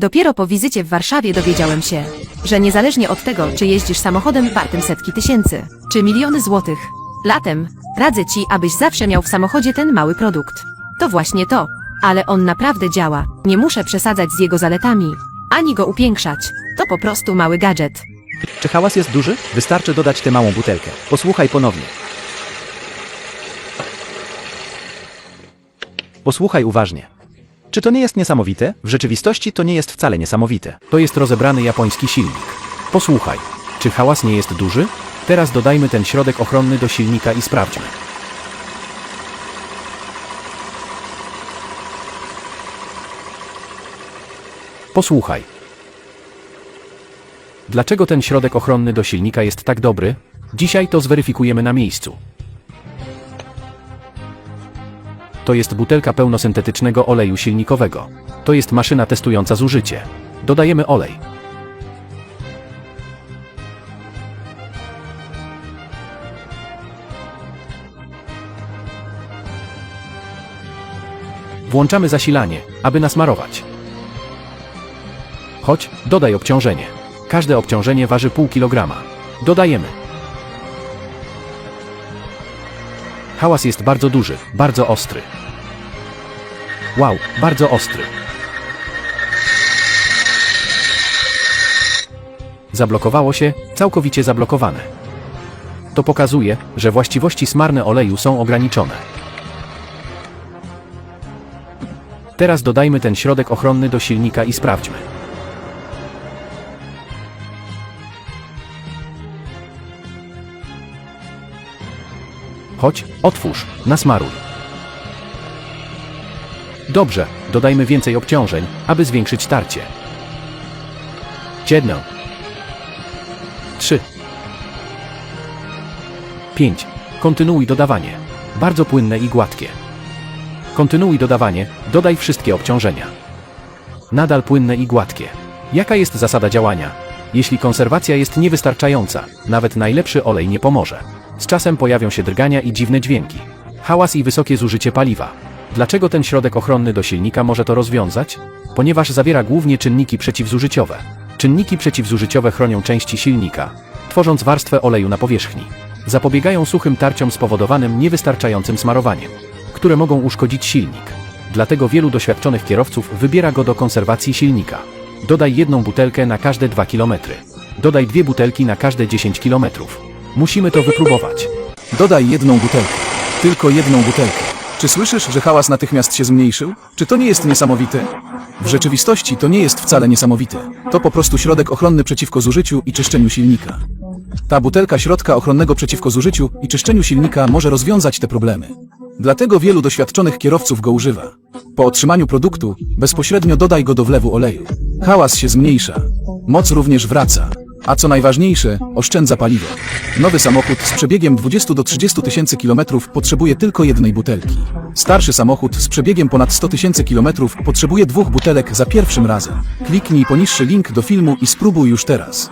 Dopiero po wizycie w Warszawie dowiedziałem się, że niezależnie od tego, czy jeździsz samochodem wartym setki tysięcy, czy miliony złotych, latem radzę ci, abyś zawsze miał w samochodzie ten mały produkt. To właśnie to. Ale on naprawdę działa. Nie muszę przesadzać z jego zaletami, ani go upiększać. To po prostu mały gadżet. Czy hałas jest duży? Wystarczy dodać tę małą butelkę. Posłuchaj ponownie. Posłuchaj uważnie. Czy to nie jest niesamowite? W rzeczywistości to nie jest wcale niesamowite. To jest rozebrany japoński silnik. Posłuchaj. Czy hałas nie jest duży? Teraz dodajmy ten środek ochronny do silnika i sprawdźmy. Posłuchaj. Dlaczego ten środek ochronny do silnika jest tak dobry? Dzisiaj to zweryfikujemy na miejscu. To jest butelka pełnosyntetycznego oleju silnikowego. To jest maszyna testująca zużycie. Dodajemy olej. Włączamy zasilanie, aby nasmarować. Chodź, dodaj obciążenie. Każde obciążenie waży pół kilograma. Dodajemy. Hałas jest bardzo duży, bardzo ostry. Wow, bardzo ostry. Zablokowało się, całkowicie zablokowane. To pokazuje, że właściwości smarne oleju są ograniczone. Teraz dodajmy ten środek ochronny do silnika i sprawdźmy. Chodź, otwórz, nasmaruj. Dobrze, dodajmy więcej obciążeń, aby zwiększyć tarcie. Jedno. Trzy. Pięć. Kontynuuj dodawanie. Bardzo płynne i gładkie. Kontynuuj dodawanie, dodaj wszystkie obciążenia. Nadal płynne i gładkie. Jaka jest zasada działania? Jeśli konserwacja jest niewystarczająca, nawet najlepszy olej nie pomoże. Z czasem pojawią się drgania i dziwne dźwięki. Hałas i wysokie zużycie paliwa. Dlaczego ten środek ochronny do silnika może to rozwiązać? Ponieważ zawiera głównie czynniki przeciwzużyciowe. Czynniki przeciwzużyciowe chronią części silnika, tworząc warstwę oleju na powierzchni. Zapobiegają suchym tarciom spowodowanym niewystarczającym smarowaniem, które mogą uszkodzić silnik. Dlatego wielu doświadczonych kierowców wybiera go do konserwacji silnika. Dodaj jedną butelkę na każde 2 km. Dodaj dwie butelki na każde 10 km. Musimy to wypróbować. Dodaj jedną butelkę. Tylko jedną butelkę. Czy słyszysz, że hałas natychmiast się zmniejszył? Czy to nie jest niesamowite? W rzeczywistości to nie jest wcale niesamowite. To po prostu środek ochronny przeciwko zużyciu i czyszczeniu silnika. Ta butelka środka ochronnego przeciwko zużyciu i czyszczeniu silnika może rozwiązać te problemy. Dlatego wielu doświadczonych kierowców go używa. Po otrzymaniu produktu bezpośrednio dodaj go do wlewu oleju. Hałas się zmniejsza. Moc również wraca. A co najważniejsze, oszczędza paliwo. Nowy samochód z przebiegiem 20 do 30 tysięcy kilometrów potrzebuje tylko jednej butelki. Starszy samochód z przebiegiem ponad 100 tysięcy kilometrów potrzebuje dwóch butelek za pierwszym razem. Kliknij poniższy link do filmu i spróbuj już teraz.